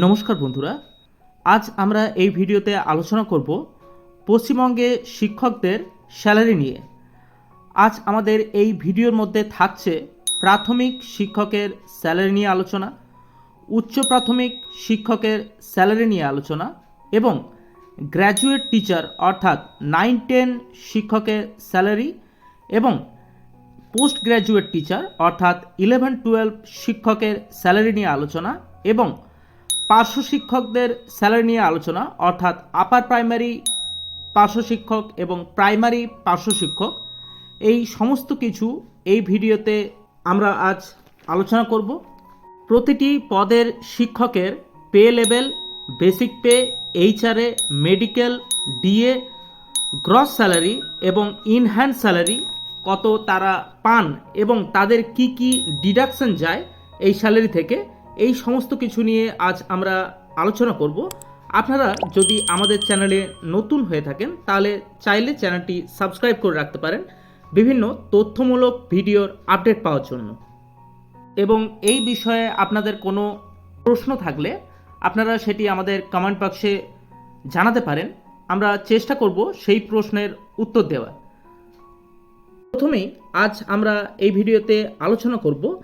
নমস্কার বন্ধুরা। আজ আমরা এই ভিডিওতে আলোচনা করব পশ্চিমবঙ্গে শিক্ষকদের স্যালারি নিয়ে। আজ আমাদের এই ভিডিওর মধ্যে থাকছে প্রাথমিক শিক্ষকের স্যালারি নিয়ে আলোচনা, উচ্চ প্রাথমিক শিক্ষকের স্যালারি নিয়ে আলোচনা এবং গ্র্যাজুয়েট টিচার অর্থাৎ নাইন টেন শিক্ষকের স্যালারি এবং পোস্ট গ্র্যাজুয়েট টিচার অর্থাৎ ইলেভেন টুয়েলভ শিক্ষকের স্যালারি নিয়ে আলোচনা এবং পার্শ্ব শিক্ষকদের স্যালারি নিয়ে আলোচনা, অর্থাৎ আপার প্রাইমারি পার্শ্ব শিক্ষক এবং প্রাইমারি পার্শ্ব শিক্ষক। এই সমস্ত কিছু এই ভিডিওতে আমরা আজ আলোচনা করব। প্রতিটি পদের শিক্ষকের pay level, basic pay HRA medical, DA, gross salary এবং ইনহ্যান্ড স্যালারি কত তারা পান এবং তাদের কি কি ডিডাকশন যায় এই স্যালারি থেকে এই সমস্ত কিছু নিয়ে আজ আমরা আলোচনা করব। আপনারা যদি আমাদের চ্যানেলে নতুন হয়ে থাকেন, তাহলে চাইলে চ্যানেলটি সাবস্ক্রাইব করে রাখতে পারেন। বিভিন্ন তথ্যমূলক ভিডিওর আপডেট পাওয়ার জন্য। এবং এই বিষয়ে আপনাদের কোনো প্রশ্ন থাকলে আপনারা সেটি আমাদের কমেন্ট বক্সে জানাতে পারেন। আমরা চেষ্টা করব সেই প্রশ্নের উত্তর দেওয়ার। প্রথমেই আজ আমরা এই ভিডিওতে আলোচনা করব,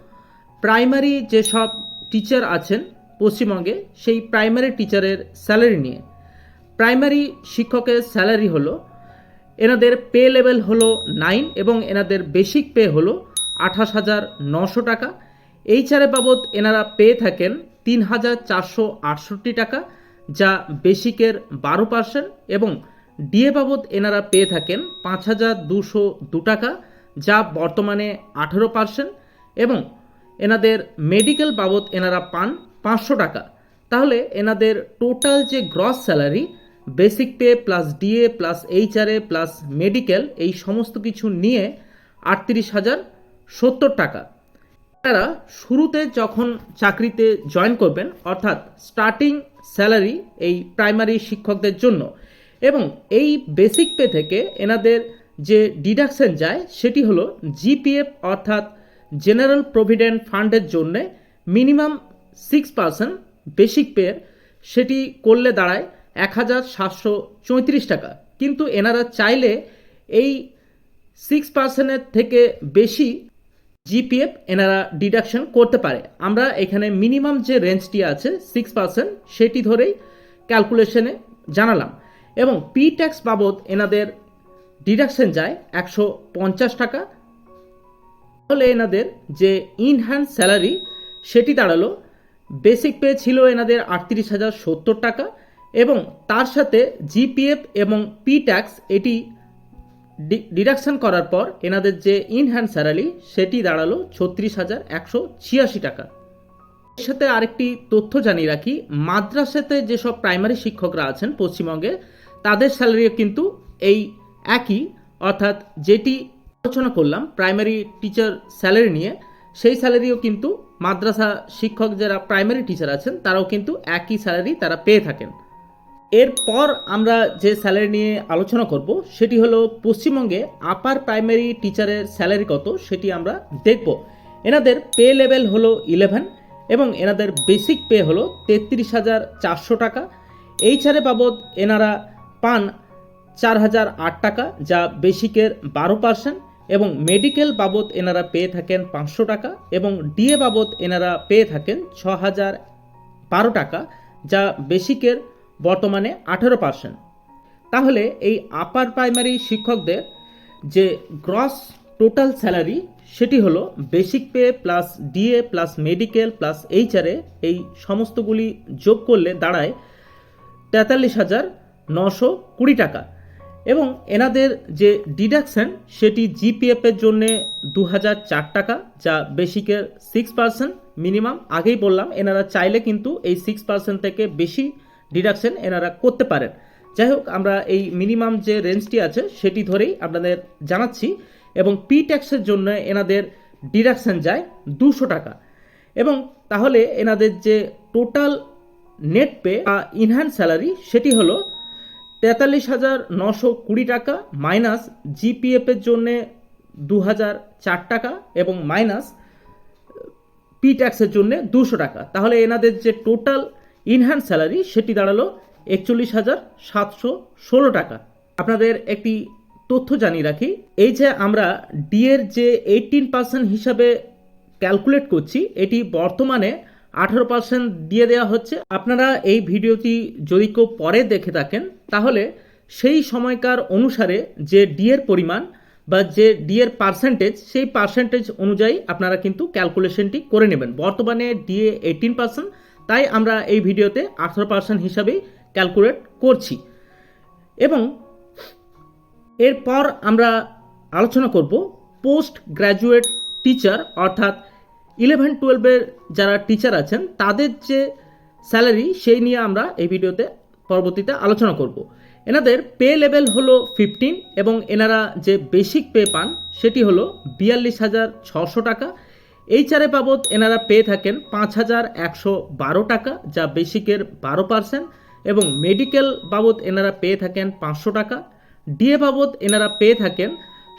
প্রাইমারি যেসব টিচার আছেন পশ্চিমবঙ্গে সেই প্রাইমারি টিচারের স্যালারি নিয়ে। প্রাইমারি শিক্ষকের স্যালারি হলো, এনাদের পে লেভেল হলো নাইন এবং এনাদের বেসিক পে হলো আঠাশ হাজার নশো টাকা। এইচআরএ বাবদ এনারা পেয়ে থাকেন তিন হাজার চারশো আটষট্টি টাকা, যা বেসিকের বারো পার্সেন্ট এবং ডিএ বাবদ এনারা পেয়ে থাকেন পাঁচ হাজার দুশো দু টাকা, যা বর্তমানে আঠেরো পার্সেন্ট এবং এনাদের মেডিকেল বাবদ এনারা পান পাঁচশো টাকা। তাহলে এনাদের টোটাল যে gross salary basic pay plus DA plus HRA plus medical এই সমস্ত কিছু নিয়ে আটত্রিশ হাজার সত্তর টাকা। তারা শুরুতে যখন চাকরিতে জয়েন করবেন, অর্থাৎ স্টার্টিং স্যালারি এই প্রাইমারি শিক্ষকদের জন্য, এবং এই বেসিক পে থেকে এনাদের যে ডিডাকশন যায়, সেটি হলো জিপিএফ অর্থাৎ জেনারেল প্রভিডেন্ট ফান্ডের জন্যে মিনিমাম সিক্স পার্সেন্ট বেসিক পের সেটি করলে দাঁড়ায় এক হাজার সাতশো চৌত্রিশ টাকা। কিন্তু এনারা চাইলে এই সিক্স পার্সেন্টের থেকে বেশি জিপিএফ এনারা ডিডাকশন করতে পারে। আমরা এখানে মিনিমাম যে রেঞ্জটি আছে সিক্স পার্সেন্ট সেটি ধরেই ক্যালকুলেশনে জানালাম। এবং পি ট্যাক্স বাবদ এনাদের ডিডাকশন যায় একশো পঞ্চাশ টাকা। তাহলে এনাদের যে ইনহ্যান্ড স্যালারি সেটি দাঁড়াল। বেসিক পে ছিল এনাদের আটত্রিশ হাজার সত্তর টাকা এবং তার সাথে জিপিএফ এবং পি ট্যাক্স এটি ডিডাকশন করার পর এনাদের যে ইনহ্যান্ড স্যালারি সেটি দাঁড়াল ছত্রিশ হাজার একশো ছিয়াশি টাকা। এর সাথে আরেকটি তথ্য জানিয়ে রাখি, মাদ্রাসাতে যেসব প্রাইমারি শিক্ষকরা আছেন পশ্চিমবঙ্গে, তাদের স্যালারিও কিন্তু এই একই, অর্থাৎ যেটি আলোচনা করলাম প্রাইমারি টিচার স্যালারি নিয়ে। সেই স্যালারিও কিন্তু মাদ্রাসা শিক্ষক যারা প্রাইমারি টিচার আছেন, তারাও কিন্তু একই স্যালারি তারা পেয়ে থাকেন। এরপর আমরা যে স্যালারি নিয়ে আলোচনা করব, সেটি হলো পশ্চিমবঙ্গে আপার প্রাইমারি টিচারের স্যালারি কত, সেটি আমরা দেখব। এনাদের পে লেভেল হলো ইলেভেন এবং এনাদের বেসিক পে হলো তেত্রিশ হাজার চারশো টাকা। এই ছাড়ে বাবদ এনারা পান চার হাজার আট টাকা, যা বেসিকের বারো পার্সেন্ট এবং মেডিকেল বাবদ এনারা পেয়ে থাকেন পাঁচশো টাকা এবং ডিএ বাবদ এনারা পেয়ে থাকেন ছ হাজার বারো টাকা, যা বেসিকের বর্তমানে আঠেরো পার্সেন্ট তাহলে এই আপার প্রাইমারি শিক্ষকদের যে গ্রস টোটাল স্যালারি সেটি হলো basic pay plus DA plus medical plus HRA এই সমস্তগুলি যোগ করলে দাঁড়ায় তেতাল্লিশ হাজার নশো কুড়ি টাকা। এবং এনাদের যে ডিডাকশন সেটি জিপিএফের জন্য দু হাজার চার টাকা, যা বেসিকের সিক্স পার্সেন্ট মিনিমাম আগেই বললাম, এনারা চাইলে কিন্তু এই সিক্স পার্সেন্ট থেকে বেশি ডিডাকশন এনারা করতে পারেন। যাই হোক, আমরা এই মিনিমাম যে রেঞ্জটি আছে, সেটি ধরেই আপনাদের জানাচ্ছি। এবং পি ট্যাক্সের জন্য এনাদের ডিডাকশন যায় দুশো টাকা। এবং তাহলে এনাদের যে টোটাল নেট পে বা ইনহ্যান্ড স্যালারি সেটি হলো তেতাল্লিশ হাজার নশো কুড়ি টাকা মাইনাস জিপিএফের জন্যে দু হাজার চার টাকা এবং মাইনাস পি ট্যাক্সের জন্য দুশো টাকা। তাহলে এনাদের যে টোটাল ইনহ্যান্ড স্যালারি সেটি দাঁড়াল একচল্লিশ হাজার সাতশো ষোলো টাকা। আপনাদের একটি তথ্য জানিয়ে রাখি, এই যে আমরা ডি এর যে এইটিন পার্সেন্ট হিসাবে ক্যালকুলেট করছি, এটি বর্তমানে আঠারো পার্সেন্ট দিয়ে দেওয়া হচ্ছে। আপনারা এই ভিডিওটি যদি কেউ পরে দেখে থাকেন, তাহলে সেই সময়কার অনুসারে যে ডি এর পরিমাণ বা যে ডি এর পার্সেন্টেজ সেই পার্সেন্টেজ অনুযায়ী আপনারা কিন্তু ক্যালকুলেশনটি করে নেবেন। বর্তমানে ডিএ এইটিন পার্সেন্ট তাই আমরা এই ভিডিওতে আঠারো পার্সেন্ট হিসাবেই ক্যালকুলেট করছি। এবং এরপর আমরা আলোচনা করব পোস্ট গ্র্যাজুয়েট টিচার অর্থাৎ ইলেভেন, টুয়েলভের যারা টিচার আছেন, তাদের যে স্যালারি সেই নিয়ে আমরা এই ভিডিওতে পরবর্তীতে আলোচনা করব। এনাদের পে লেভেল হলো ফিফটিন এবং এনারা যে বেসিক পে পান, সেটি হলো বিয়াল্লিশ হাজার ছশো টাকা। এইচআরএ বাবদ এনারা পেয়ে থাকেন পাঁচ হাজার একশো বারো টাকা, যা বেসিকের বারো পার্সেন্ট এবং মেডিকেল বাবদ এনারা পেয়ে থাকেন পাঁচশো টাকা। ডিএ বাবদ এনারা পেয়ে থাকেন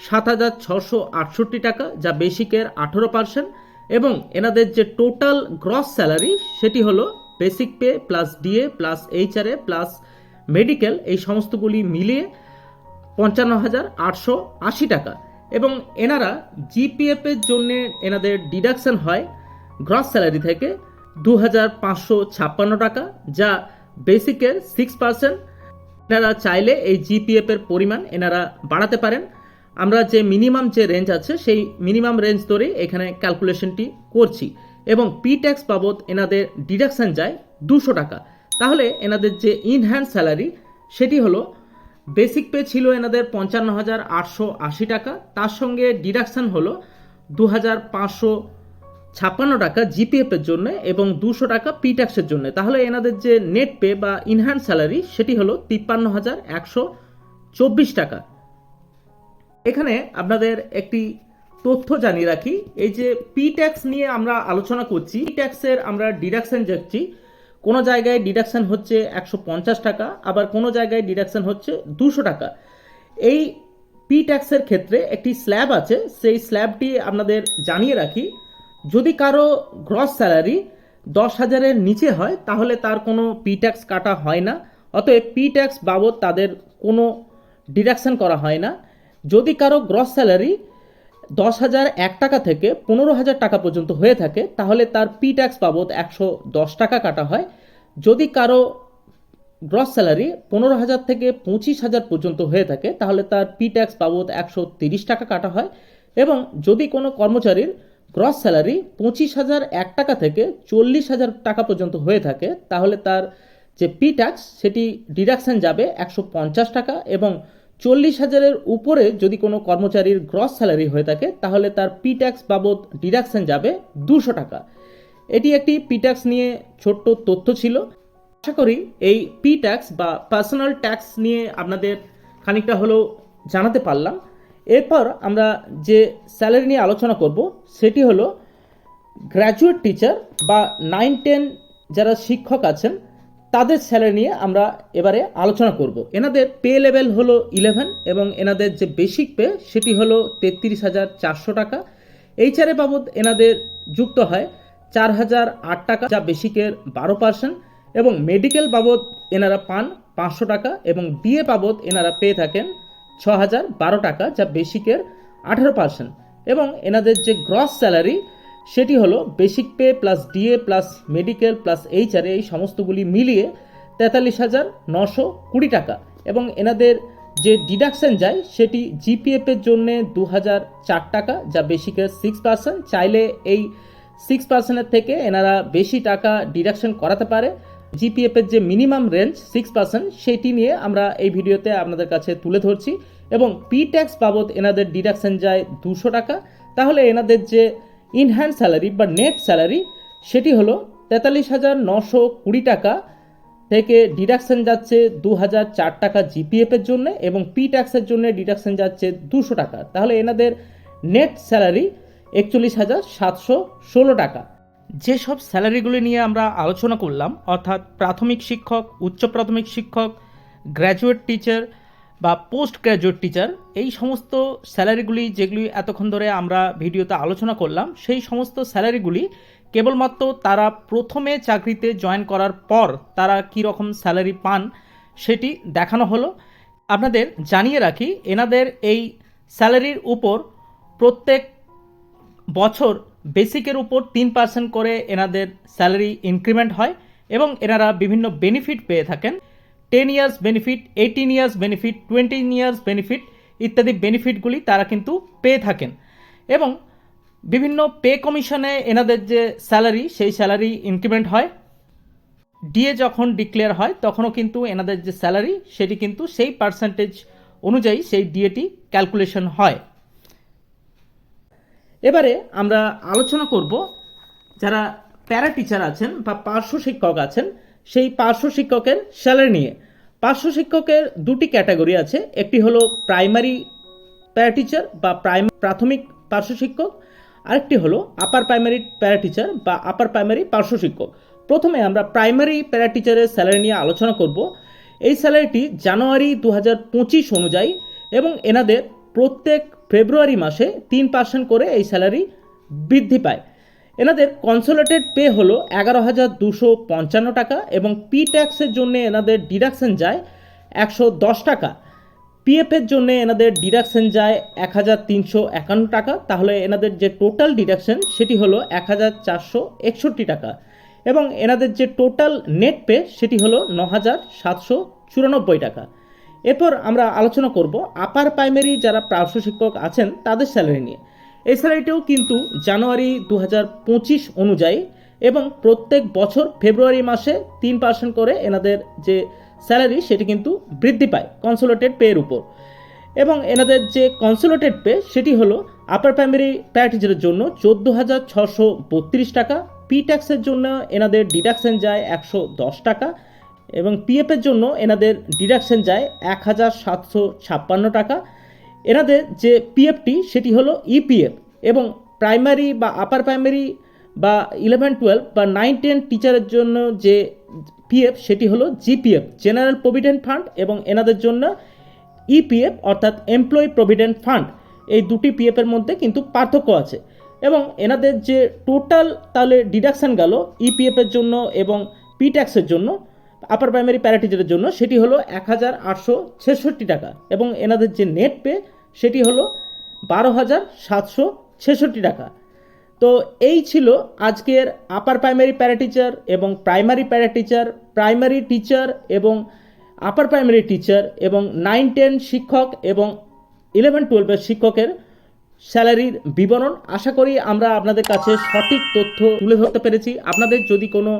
সাত হাজার ছশো আটষট্টি টাকা, যা বেসিকের আঠেরো পার্সেন্ট এবং এনাদের যে টোটাল গ্রস স্যালারি সেটি হলো basic pay plus DA plus HRA plus medical এই সমস্তগুলি মিলিয়ে পঞ্চান্ন হাজার আটশো আশি টাকা। এবং এনারা জিপিএফ এর জন্য এনাদের ডিডাকশন হয় গ্রস স্যালারি থেকে দু হাজার পাঁচশো ছাপ্পান্ন টাকা, যা বেসিকের সিক্স পার্সেন্ট এনারা চাইলে এই জিপিএফ এর পরিমাণ এনারা বাড়াতে পারেন। আমরা যে মিনিমাম যে রেঞ্জ আছে, সেই মিনিমাম রেঞ্জ ধরে এখানে ক্যালকুলেশনটি করছি। এবং পি ট্যাক্স বাবদ এনাদের ডিডাকশন যায় দুশো টাকা। তাহলে এনাদের যে ইনহ্যান্ড স্যালারি সেটি হলো বেসিক পে ছিল এনাদের পঞ্চান্ন হাজার আটশো আশি টাকা। তার সঙ্গে ডিডাকশান হলো দু হাজার পাঁচশো ছাপ্পান্ন টাকা জিপিএফ এর জন্য এবং দুশো টাকা পি ট্যাক্সের জন্য। তাহলে এনাদের যে নেট পে বা ইনহ্যান্ড স্যালারি সেটি হলো তিপ্পান্ন হাজার একশো চব্বিশ টাকা। এখানে আপনাদের একটি তথ্য জানিয়ে রাখি। এই যে পি ট্যাক্স নিয়ে আমরা আলোচনা করছি পি ট্যাক্সের আমরা ডিডাকশন যাচ্ছি কোনো জায়গায় ডিডাকশন হচ্ছে একশো পঞ্চাশ টাকা, আবার কোনো জায়গায় ডিডাকশন হচ্ছে দুশো টাকা। এই পি ট্যাক্সের ক্ষেত্রে একটি স্ল্যাব আছে, সেই স্ল্যাবটি আপনাদের জানিয়ে রাখি। যদি কারও গ্রস স্যালারি দশ হাজারের নিচে হয়, তাহলে তার কোনো পি ট্যাক্স কাটা হয় না। অতএব পি ট্যাক্স বাবদ তাদের কোনো ডিডাকশন করা হয় না। যদি কারও গ্রস স্যালারি দশ হাজার এক টাকা থেকে পনেরো হাজার টাকা পর্যন্ত হয়ে থাকে, তাহলে তার পি ট্যাক্স বাবদ একশো দশ টাকা কাটা হয়। যদি কারও গ্রস স্যালারি পনেরো হাজার থেকে পঁচিশ হাজার পর্যন্ত হয়ে থাকে, তাহলে তার পি ট্যাক্স বাবদ একশো তিরিশ টাকা কাটা হয় এবং যদি কোনো কর্মচারীর গ্রস স্যালারি পঁচিশ হাজার এক টাকা থেকে চল্লিশ হাজার টাকা পর্যন্ত হয়ে থাকে, তাহলে তার যে পি ট্যাক্স সেটি ডিডাকশন যাবে একশো পঞ্চাশ টাকা এবং চল্লিশ হাজারের উপরে যদি কোনো কর্মচারীর গ্রস স্যালারি হয়ে থাকে, তাহলে তার পি ট্যাক্স বাবদ ডিডাকশন যাবে দুশো টাকা। এটি একটি পি ট্যাক্স নিয়ে ছোট্ট তথ্য ছিল। আশা করি এই পি ট্যাক্স বা পার্সোনাল ট্যাক্স নিয়ে আপনাদের খানিকটা হলেও জানাতে পারলাম। এরপর আমরা যে স্যালারি নিয়ে আলোচনা করব, সেটি হলো গ্র্যাজুয়েট টিচার বা নাইন টেন যারা শিক্ষক আছেন তাদের স্যালারি নিয়ে আমরা এবারে আলোচনা করব। এনাদের পে লেভেল হলো ইলেভেন এবং এনাদের যে বেসিক পে সেটি হলো তেত্রিশ হাজার চারশো টাকা। এইচআরএ বাবদ এনাদের যুক্ত হয় চার হাজার আট টাকা, যা বেসিকের বারো পার্সেন্ট এবং মেডিকেল বাবদ এনারা পান পাঁচশো টাকা এবং ডিএ বাবদ এনারা পেয়ে থাকেন ছ হাজার বারো টাকা, যা বেসিকের আঠারো পার্সেন্ট এবং এনাদের যে গ্রস স্যালারি সেটি হলো basic pay plus DA plus medical plus HRA এই সমস্তগুলি মিলিয়ে তেতাল্লিশ হাজার নশো কুড়ি টাকা। এবং এনাদের যে ডিডাকশন যায়, সেটি জিপিএফ এর জন্য দু হাজার চার টাকা, যা বেসিকের সিক্স পার্সেন্ট চাইলে এই সিক্স পার্সেন্টের থেকে এনারা বেশি টাকা ডিডাকশন করাতে পারে। জিপিএফ এর যে মিনিমাম রেঞ্জ সিক্স পার্সেন্ট সেটি নিয়ে আমরা এই ভিডিওতে আপনাদের কাছে তুলে ধরছি। এবং পি ট্যাক্স বাবদ এনাদের ডিডাকশন যায় দুশো টাকা। তাহলে এনাদের যে ইনহ্যান্ড স্যালারি বা নেট স্যালারি সেটি হলো তেতাল্লিশ হাজার নশো কুড়ি টাকা থেকে ডিডাকশন যাচ্ছে দু হাজার চার টাকা জিপিএফ এর জন্য এবং পি ট্যাক্সের জন্য ডিডাকশন যাচ্ছে দুশো টাকা। তাহলে এনাদের নেট স্যালারি একচল্লিশ হাজার সাতশো ষোলো টাকা। যেসব স্যালারিগুলি নিয়ে আমরা আলোচনা করলাম, অর্থাৎ প্রাথমিক শিক্ষক, উচ্চ প্রাথমিক শিক্ষক গ্র্যাজুয়েট টিচার বা পোস্ট গ্র্যাজুয়েট টিচার এই সমস্ত স্যালারিগুলি যেগুলি এতক্ষণ ধরে আমরা ভিডিওতে আলোচনা করলাম, সেই সমস্ত স্যালারিগুলি কেবলমাত্র তারা প্রথমে চাকরিতে জয়েন করার পর তারা কী রকম স্যালারি পান সেটি দেখানো হলো। আপনাদের জানিয়ে রাখি, এনাদের এই স্যালারির উপর প্রত্যেক বছর বেসিকের উপর তিন পার্সেন্ট করে এনাদের স্যালারি ইনক্রিমেন্ট হয় এবং এনারা বিভিন্ন বেনিফিট পেয়ে থাকেন। Ten years benefit eighteen years benefit twenty years benefit ইত্যাদি বেনিফিটগুলি তারা কিন্তু পেয়ে থাকেন। এবং বিভিন্ন পে কমিশনে এনাদের যে স্যালারি সেই স্যালারি ইনক্রিমেন্ট হয়। ডিএ যখন ডিক্লেয়ার হয়, তখনও কিন্তু এনাদের যে স্যালারি সেটি কিন্তু সেই পার্সেন্টেজ অনুযায়ী সেই ডিএটি ক্যালকুলেশন হয়। এবারে আমরা আলোচনা করব যারা প্যারা টিচার আছেন বা পার্শ্ব শিক্ষক আছেন সেই পার্শ্ব শিক্ষকের স্যালারি নিয়ে। পার্শ্ব শিক্ষকের দুটি ক্যাটাগরি আছে। একটি হলো প্রাইমারি প্যারা টিচার বা প্রাইম প্রাথমিক পার্শ্ব শিক্ষক। আরেকটি হলো আপার প্রাইমারি প্যারা টিচার বা আপার প্রাইমারি পার্শ্ব শিক্ষক। প্রথমে আমরা প্রাইমারি প্যারা টিচারের স্যালারি নিয়ে আলোচনা করব। এই স্যালারিটি জানুয়ারি দু হাজার পঁচিশ অনুযায়ী এবং এনাদের প্রত্যেক ফেব্রুয়ারি মাসে তিন পার্সেন্ট করে এই স্যালারি বৃদ্ধি পায়। এনাদের কনসোলেটেড পে হলো এগারো হাজার দুশো পঞ্চান্ন টাকা এবং পি ট্যাক্সের জন্য এনাদের ডিডাকশন যায় একশো দশ টাকা। পিএফের জন্য এনাদের ডিডাকশন যায় এক হাজার তিনশো একান্ন টাকা। তাহলে এনাদের যে টোটাল ডিডাকশন সেটি হলো এক হাজার চারশো একষট্টি টাকা এবং এনাদের যে টোটাল নেট পে সেটি হলো ন হাজার সাতশো চুরানব্বই টাকা। এরপর আমরা আলোচনা করব আপার প্রাইমারি যারা পার্শ্ব শিক্ষক আছেন তাদের স্যালারি নিয়ে। এই স্যালারিটিও কিন্তু জানুয়ারি দু অনুযায়ী এবং প্রত্যেক বছর ফেব্রুয়ারি মাসে তিন পার্সেন্ট করে এনাদের যে স্যালারি সেটি কিন্তু বৃদ্ধি পায় কনসোলেটেড পেয়ের উপর। এবং এনাদের যে কনসোলেটেড পে সেটি হলো আপার প্রাইমারি প্যারাটিচারের জন্য চোদ্দ হাজার ছশো বত্রিশ টাকা পি ট্যাক্সের জন্য এনাদের ডিডাকশন যায় একশো দশ টাকা এবং পিএফের জন্য এনাদের ডিডাকশন যায় এক হাজার সাতশো ছাপ্পান্ন টাকা। এনাদের যে পিএফটি সেটি হলো ইপিএফ এবং প্রাইমারি বা আপার প্রাইমারি বা ইলেভেন টুয়েলভ বা নাইন টেন টিচারের জন্য যে পিএফ সেটি হলো জিপিএফ জেনারেল প্রভিডেন্ট ফান্ড এবং এনাদের জন্য ইপিএফ অর্থাৎ এমপ্লয়ি প্রভিডেন্ট ফান্ড এই দুটি পিএফের মধ্যে কিন্তু পার্থক্য আছে এবং এনাদের যে টোটাল তাহলে ডিডাকশান গেল ইপিএফের জন্য এবং পি ট্যাক্সের জন্য আপার প্রাইমারি প্যারাটিচারের জন্য, সেটি হলো এক হাজার আটশো ছেষট্টি টাকা এবং এনাদের যে নেট পে সেটি হলো বারো হাজার সাতশো ছেষট্টি টাকা। তো এই ছিল আজকের আপার প্রাইমারি প্যারাটিচার এবং primary para teacher primary teacher এবং আপার প্রাইমারি টিচার এবং নাইন টেন শিক্ষক এবং ইলেভেন টুয়েলভের শিক্ষকের স্যালারির বিবরণ। আশা করি আমরা আপনাদের কাছে সঠিক তথ্য তুলে ধরতে পেরেছি। আপনাদের যদি কোনো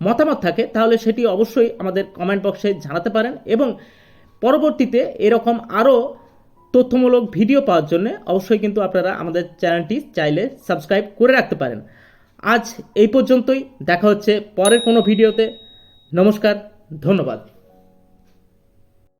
মতামত থাকে, তাহলে সেটি অবশ্যই আমাদের কমেন্ট বক্সে জানাতে পারেন এবং পরবর্তীতে এরকম আরও তথ্যমূলক ভিডিও পাওয়ার জন্য অবশ্যই কিন্তু আপনারা আমাদের চ্যানেলটি চাইলে সাবস্ক্রাইব করে রাখতে পারেন। আজ এই পর্যন্তই। দেখা হচ্ছে পরের কোনো ভিডিওতে। নমস্কার, ধন্যবাদ।